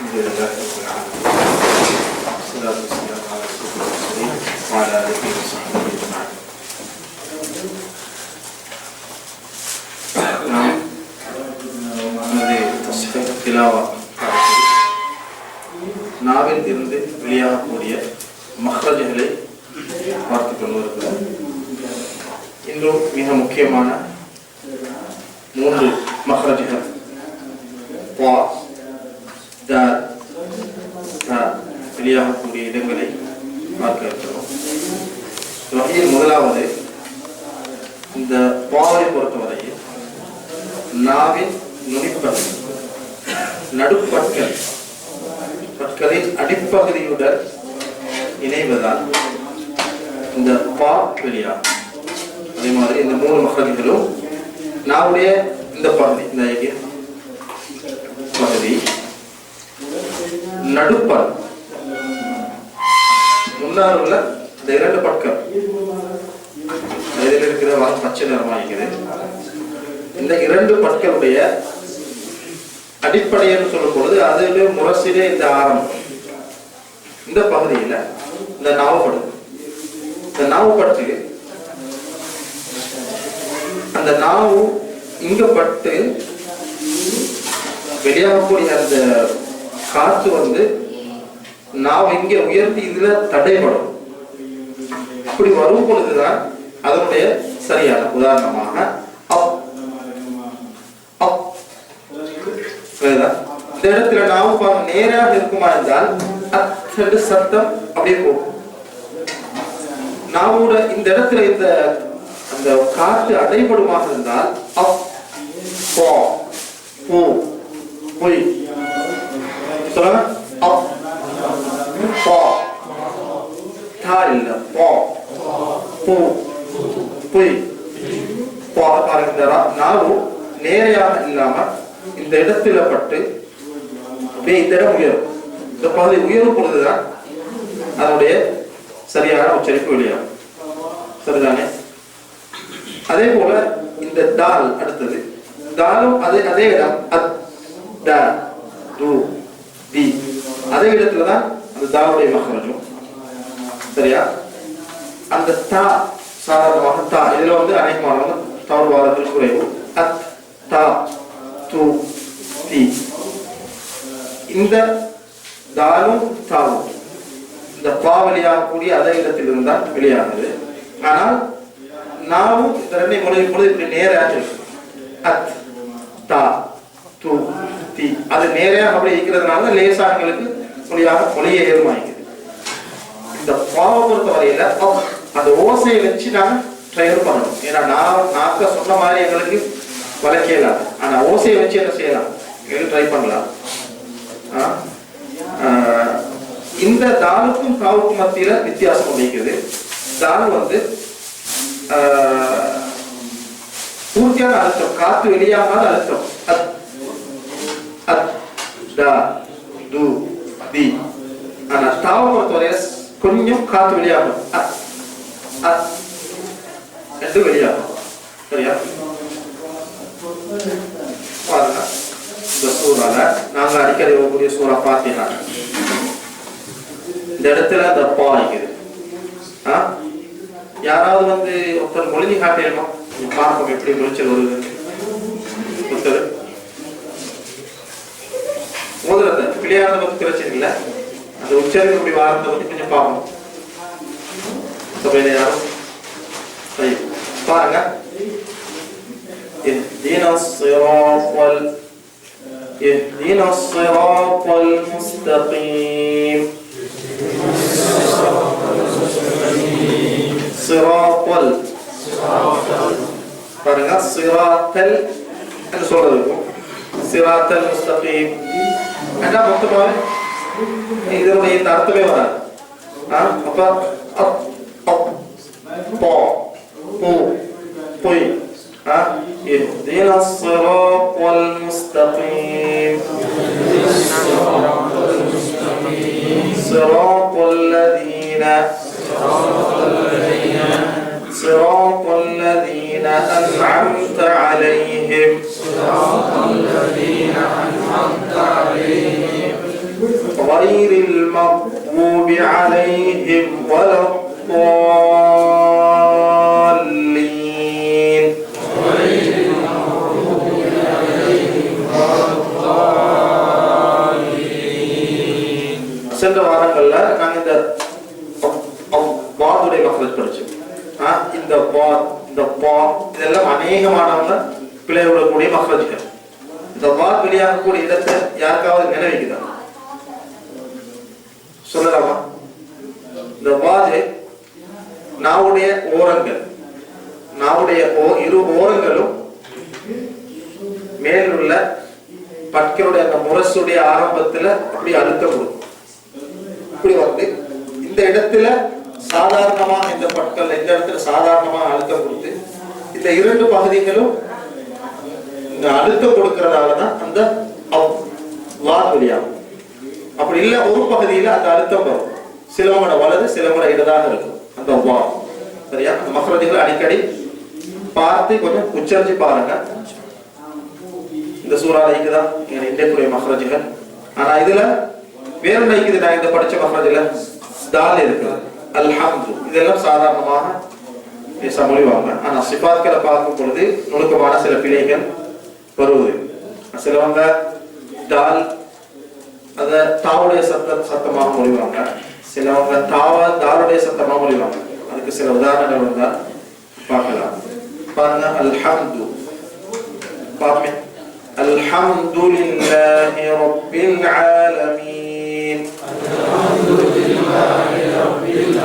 الحمد لله رب العالمين والصلاة والسلام على رسول المرسلين وعلى آله وصحبه أجمعين நாம் நமது தஸ்ஹீஹ் திலாவா பாடத்தில் நாவில் இருந்து வெளியாகக்கூடிய மஹ்ரஜுகளை பார்த்து கொண்டு வருகிறோம் இன்றும் மிக முக்கியமான மூன்று மஹ்ரஜுகள் இந்த பகுதி இந்த நடுப்பல் முன்னால் உள்ள இந்த இரண்டு பட்கம் இதில் இருக்கிற வாங்க பச்சை நிறமாகிறது இந்த இரண்டு பற்களுடைய அடிப்படைன்னு சொல்லும் பொழுது அதில் முரசிலே இந்த ஆரம்பம் இந்த பகுதியில் இந்த நாவப்படுது இந்த நாவப்பட்டு அந்த நாவு இங்க பட்டு வெளியாகக்கூடிய அந்த காற்று வந்து நாம் இங்க உயர்த்தி இதுல தடைபடும். அப்படி வரும் பொழுதுதான் அதனுடைய சரியான உதாரணமாக அப். அப். இந்த இடத்துல நாவு பாருங்க நேராக இருக்குமா என்றால் அத்தடு சத்தம் அப்படியே போகும். நாவோட இந்த இடத்துல இந்த அந்த காற்று அடைபடுமாக இருந்தால் அப். போ பூ பொய் சொல்லுங்க அப் போ தா இல்ல போ பூ பொய் போ பாருங்க இந்த ரா- நேரையாக இல்லாம இந்த இடத்துல பட்டு அப்படியே இந்த இடம் உயரும் இந்த பகுதி உயரும் பொழுதுதான் அதனுடைய சரியான உச்சரிப்பு வெளியாகும் சரிதானே அதே போல இந்த தால் அடுத்தது தாலும் அதே அதே இடம் அத் த து தி. அதே இடத்துல தான் அந்த தாவுடைய மகரஜும். சரியா? அந்த தா சாதாரணமாக தா. இதுல வந்து அநேகமானவங்க தவறு வாதங்கள் குறைவு. அத் தா து தி. இந்த தாலும் தாவும். இந்த பா கூடிய அதே இடத்திலிருந்து இருந்தால் வெளியாகுது ஆனால் நாவும் இந்த ரெண்டை மொழி மொழி இப்படி நேராக இருக்கும் அத் தா து தி. அது நேரையாக அப்படி இருக்கிறதுனால லேசாக எங்களுக்கு மொழியாக மொழியை ஏறுமாய்க்குது இந்த பாவை பொறுத்த வரையில அந்த ஓசையை வச்சு நாங்க ட்ரையர் பண்ணணும். ஏன்னா நான் நாக்க சொன்ன மாதிரி எங்களுக்கு வளர்க்கலாம் ஆனா ஓசையை வச்சு என்ன செய்யலாம்? எங்களுக்கு ட்ரை பண்ணலாம். ஆ? இந்த தாலுக்கும் காவுக்கும் மத்தியில வித்தியாசம் இருக்குது. தால் வந்து பூர்த்தியான அழுத்தம் காத்து வெளியாகாத அழுத்தம் அத் அத் டா து தி ஆனா தாவை பொறுத்தவரை கொஞ்சம் காத்து வெளியாகும் அத் அத் ரெண்டு வெளியாகும் சரியா பாருங்க இந்த சூறால நாங்க அடிக்கடி வரக்கூடிய சூறா பாத்தீங்கன்னா இந்த இடத்துல அந்த பா இருக்குது ஆ? யாராவது வந்து ஒருத்தர் மொழி காட்டிடணும் பார்ப்போம் எப்படி முளைச்சல் வருது ஒருத்தர் முதல்ல பிள்ளையாரத பத்தி பிரச்சனை இல்லை அந்த உச்சரிப்பு இப்படி வாரத்தை பத்தி கொஞ்சம் பார்ப்போம் சபையில யாரும் சரி பாருங்க اهدنا الصراط ال... اهدنا الصراط المستقيم صراط ال பாருங்க சிராத்தல் என்று சொல்றது இருக்கும் சிராத்தல் முஸ்தகீம் என்ன மொத்தமாக இதனுடைய இந்த அர்த்தமே வராது ஆ? அப்ப அப் அப் போ பூ பொய் ஆ? اهدنا الصراط المستقيم صراط الذين صراط الذين أنعمت عليهم المغضوب عليهم ولا الضالين சென்ற வாரங்கள்ல நாங்க இந்த பாதுடைய மக்களை படிச்சோம் ஆ, இந்த பா இந்த பா இதெல்லாம் அநேகமானவங்க பிழை விடக்கூடிய மக்களை இந்த வா வெளியாகக்கூடிய இடத்தை யாருக்காவது நினைவிக்குதா? சொல்லலாமா? இந்த வாது நாவுடைய ஓரங்கள். நாவுடைய இரு ஓரங்களும் மேலுள்ள பற்களுடைய அந்த முரசுடைய ஆரம்பத்துல அப்படி அழுத்தம் கொடுக்கும் இப்படி வந்து இந்த இடத்துல சாதாரணமாக இந்த பற்கள் இந்த இடத்துல சாதாரணமா அழுத்தம் கொடுத்து இந்த இரண்டு பகுதிகளும் இந்த அழுத்தம் கொடுக்கறதால தான் அந்த அவ் வார் வெளியாகும். அப்படி இல்ல ஒரு பகுதியில அந்த அழுத்தம் வரும். சிலவங்களோட வலது சிலவங்களோட இடதாக இருக்கும் அந்த வா சரியா? அந்த மகரதிகளை அடிக்கடி பார்த்து கொஞ்சம் உச்சரிச்சு பாருங்க. இந்த சூறால இருக்குதா எங்க இந்தியக்குரிய மக்ரஜிகள் ஆனா இதுல வேறு நைக்குது நான் இந்த படிச்ச மகரஜில தால் இருக்குது அல்ஹம்து இதெல்லாம் சாதாரணமாக பேச மொழிவாங்க ஆனா சிபாத்களை பார்க்கும் பொழுது நுணுக்கமான சில பிழைகள் வருவது சிலவங்க தால் அத தாவுடைய சத்த சத்தமாக மொழிவாங்க சிலவங்க தாவா தாருடைய சத்தமாக மொழிவாங்க அதுக்கு சில உதாரணங்கள் வந்தா பார்க்கலாம் பாருங்க அல்ஹம்து பாருங்க الحمد لله رب العالمين الرحمن الرحيم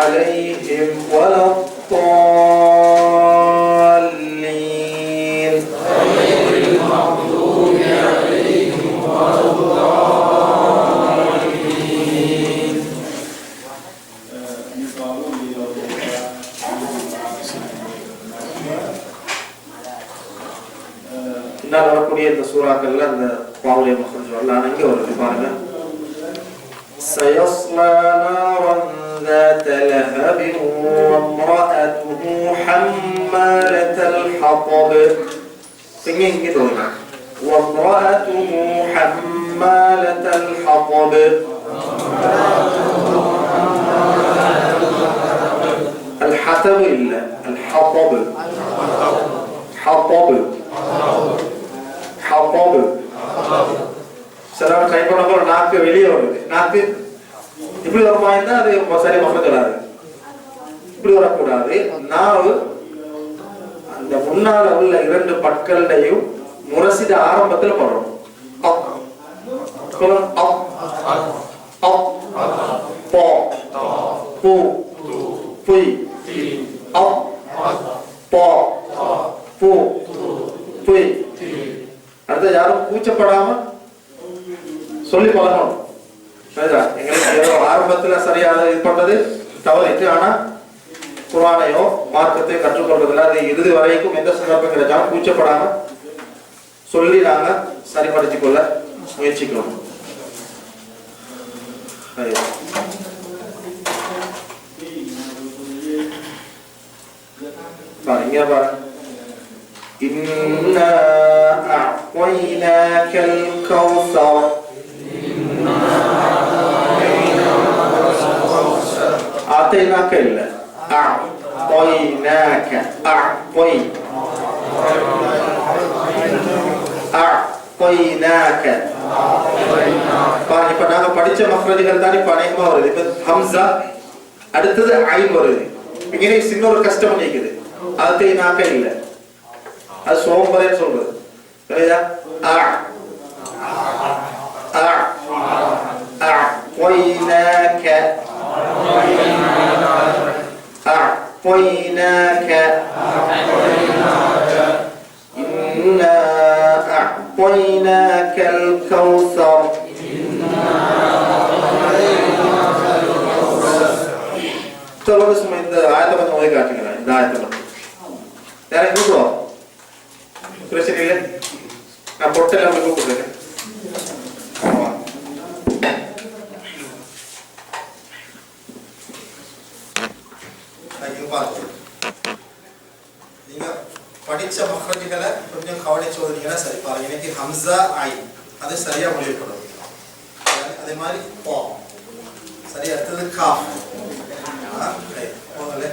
المغضوب عليهم ولا الضالين பின்னால் வரக்கூடிய இந்த சூறாக்கள்ல அந்த பாவுடைய மக்கள் சொல்லலாம் அங்கே வருது பாருங்க سيصلى نارا ذات لهب وامرأته حمالة الحطب. سنين كده وامرأته حمالة الحطب. الحطب الحطب. حطب. حطب. சிலர் ட்ரை நாக்கு வெளியே வருது. நாக்கு இப்படி வருமா பாயிண்ட் அது சரி மக்கள் இப்படி வரக்கூடாது. நாவு அந்த முன்னால உள்ள இரண்டு பற்களையும் முரசிட ஆரம்பத்தில் படுறோம் அடுத்த போ. பூ. புய் அடுத்து யாரும் கூச்சப்படாம சொல்லி பழகணும் சரிதா? எங்களுக்கு ஏதோ ஆரம்பத்துல சரியாக இது பண்றது தவறிட்டு ஆனா குரானையோ மார்க்கத்தை கற்றுக்கொள்றதுல அது இறுதி வரைக்கும் எந்த சந்தர்ப்பம் கிடைச்சாலும் கூச்சப்படாம சொல்லி நாங்க சரிப்படுத்திக் கொள்ள முயற்சிக்கிறோம் சரிதா? பாருங்க இங்க பாருங்க إنا أعطيناك الكوثر أعطيناك إلا أعطيناك أعطي أعطيناك பாருங்க இப்ப நாங்க படிச்ச மக்ரஜுகள் தான் இப்ப அநேகமா வருது இப்ப ஹம்சா அடுத்தது ஐன் வருது இங்கே சின்ன ஒரு கஷ்டம் நிக்குது அது நாக்க இல்ல அது சோம்பரேன்னு சொல்றது சரியா ஆ ஆ أعطيناك أعطيناك إنا أعطيناك الكوثر சொல்லுங்க சும்மா இந்த ஆயத்தை பத்தி முதல்ல காட்டுங்களேன் இந்த ஆயத்தை பத்தி யாரையும் கூப்பிடுவோம் பிரச்சனை இல்லை நான் பொட்டல் அப்படி கூப்பிடுறேன் ஹம்சா ஐ அது சரியா மொழியப்படும் அதே மாதிரி போ சரி அடுத்தது கா போகல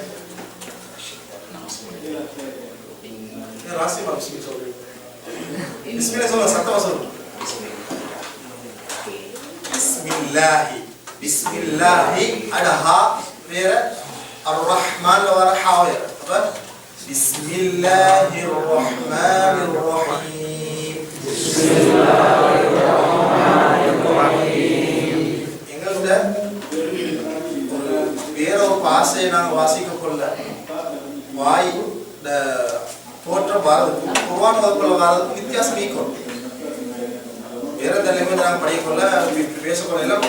ராசி பிஸ்மி சொல்றீங்க பிஸ்மில்ல சொல்லுங்க சத்தமா சொல்லுங்க பிஸ்மில்லாஹி பிஸ்மில்லாஹி அடஹா வேற الرحمن ورحاوير بسم الله الرحمن الرحيم எங்கள்கிட்ட ஒரு வேற ஒரு பாசையை நாங்கள் வாசிக்க கொள்ள வாய் இந்த தோற்றம் வரதுக்கும் குர்வான வகுப்புல வரதுக்கும் வித்தியாசம் ஈக்கும் வேற தலைமை நாங்கள் படிக்கொள்ள பேசக்கொள்ள எல்லாம்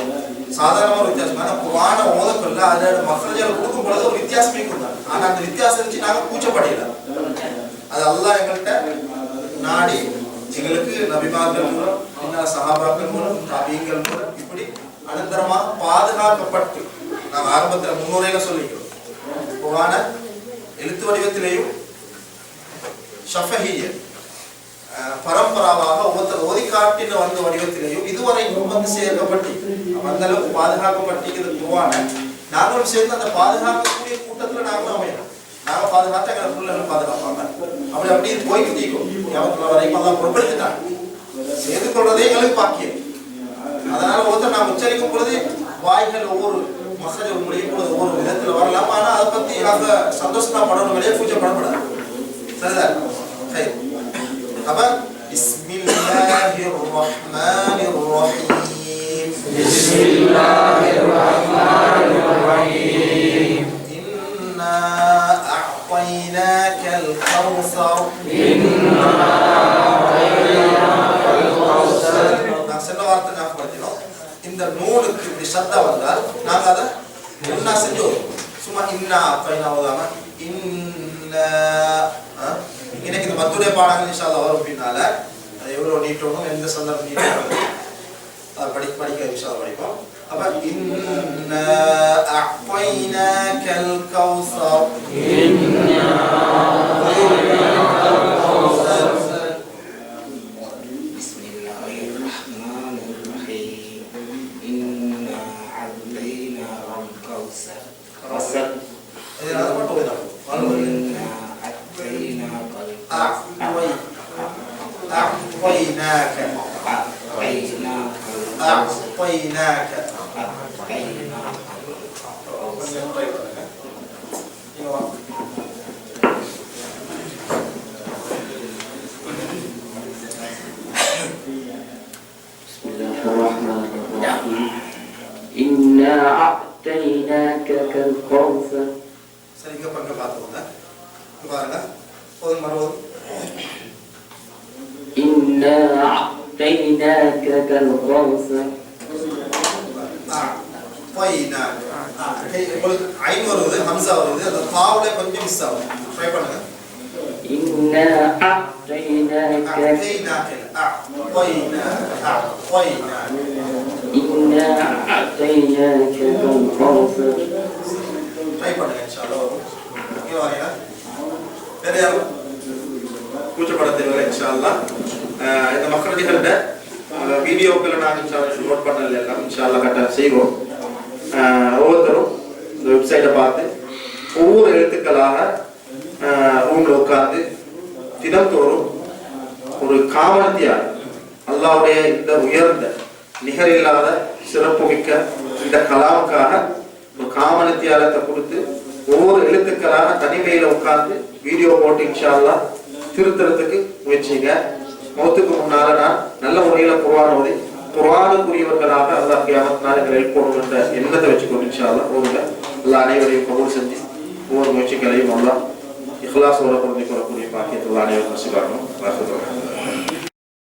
சாதாரண ஒரு வித்தியாசம். ஆனால் குர்ஆனை ஓதக்கொள்ள அதோட மக்கள் கொடுக்கும் பொழுது ஒரு வித்தியாசம் ஈக்கும் தான். ஆனால் அந்த வித்தியாசம் இருந்துச்சு நாங்கள் கூச்சப்படையில அது அல்லாஹ் எங்கள்கிட்ட நாடி எங்களுக்கு நபிமார்கள் மூலம் பின்னால் சகாபாக்கள் மூலம் தாபியங்கள் மூலம் இப்படி அனந்தரமாக பாதுகாக்கப்பட்டு நாம் ஆரம்பத்தில் முன்னுரையில சொல்லிக்கிறோம். புகான எழுத்து வடிவத்திலேயும் ஷஃபஹிய அஹ், பரம்பராவாக ஒவ்வொருத்தர் ஓதி காட்டின வந்த வடிவத்திலேயும் இதுவரை வந்து சேர்க்கப்பட்டு அந்த அளவுக்கு பாதுகாக்கப்பட்டிருக்கிறது குர்ஆன நாங்களும் சேர்ந்து அந்த பாதுகாக்கக்கூடிய கூட்டத்தில் நாங்களும் அமையணும். நாங்க பாதுகாத்தா எங்களை பிள்ளைகள் பாதுகாப்பாங்க. அப்படி அப்படி இது போய்கிட்டு இருக்கும் வரைக்கும் அதான் பொருட்படுத்திட்டாங்க செய்து கொள்றதே எங்களுக்கு பாக்கியம். அதனால ஒருத்தர் நான் உச்சரிக்கும் பொழுது வாய்கள் ஒவ்வொரு மசாஜ் முடியும் பொழுது ஒவ்வொரு விதத்துல வரலாம். ஆனா அதை பத்தி நாங்க சந்தோஷமா படணும். வெளியே பூஜைப்படக்கூடாது சரிதான் சரி. அப்ப بسم الله الرحمن أعطيناك الكوثر நான் செல்ல வார்த்தை ஞாபகப்படுத்தினோம் இந்த நூலுக்கு இப்படி சத்தா வந்தால் நாங்க அதை ஒன்னா செஞ்சு வருவோம். சும்மா இன்னா பைனா ஓதாம இன்ன ஆ? இன்னைக்கு இந்த பத்துடைய பாடங்கள் இன்ஷால்லா வரும் பின்னால அது எவ்வளவு நீட்டணும் எந்த சந்தர்ப்பம் நீட்டணும் அதை படி படிக்க இன்ஷால்லா படிப்போம் إنا أعطيناك الكوثر. إنا أعطيناك الكوثر بسم الله الرحمن الرحيم. إنا أعطيناك الكوثر. كوثر إيه، إنا أعطيناك الكوثر. أعطيناك. أعطيناك أعطيناك إنا أعطيناك كالكوثر சரி இங்க பங்க பார்த்துக்கோங்க இங்க பாருங்க போதும் மறுபோதும் إنا أعطيناك كالكوثر أعطيناك கை உங்களுக்கு ஐன் வருது ஹம்சா வருது அந்த தாவுல கொஞ்சம் மிஸ் ஆகும் ட்ரை பண்ணுங்க إنا أعطيناك أعطيناك أعطيناك أعطيناك إنا أعطيناك كالكوثر ட்ரை பண்ணுங்க இன்ஷால்லா வரும் இங்க வரீங்க வேற யாரும் கூச்சப்பட தேவையில்லை இன்ஷால்லா அஹ் இந்த மக்களுடைய வீடியோக்களை நாங்கள் இன்ஷால்லா நோட் பண்ணல எல்லாம் இன்ஷால்லா கரெக்டாக செய்வோம் அஹ் ஒவ்வொருத்தரும் இந்த வெப்சைட்டை பார்த்து ஒவ்வொரு எழுத்துக்களாக ரூம்ல உட்கார்ந்து தினந்தோறும் ஒரு காமனத்தியா அல்லாவுடைய இந்த உயர்ந்த நிகரில்லாத சிறப்புமிக்க இந்த கலாவுக்காக ஒரு காமனத்தியாலத்தை கொடுத்து ஒவ்வொரு எழுத்துக்களாக தனிமையில உட்கார்ந்து வீடியோ போட்டு இன்ஷா திருத்தறதுக்கு முயற்சிங்க. மௌத்துக்கு முன்னால நான் நல்ல முறையில குர்ஆன் ஓதி குர்ஆனுக்குரியவர்களாக அல்லாஹ் கியாமத் நாள் எழுப்பணும் என்ற எண்ணத்தை வச்சுக்கொண்டு இன்ஷா அல்லாஹ் ஓதுங்க அனைவரையும் கபூல் செஞ்சு ஒவ்வொரு முயற்சிகளையும் அல்லாஹ் இஹ்லாஸோட பொருந்தி கொள்ளக்கூடிய பாக்கியத்தில் அனைவரும் நசிபாகணும்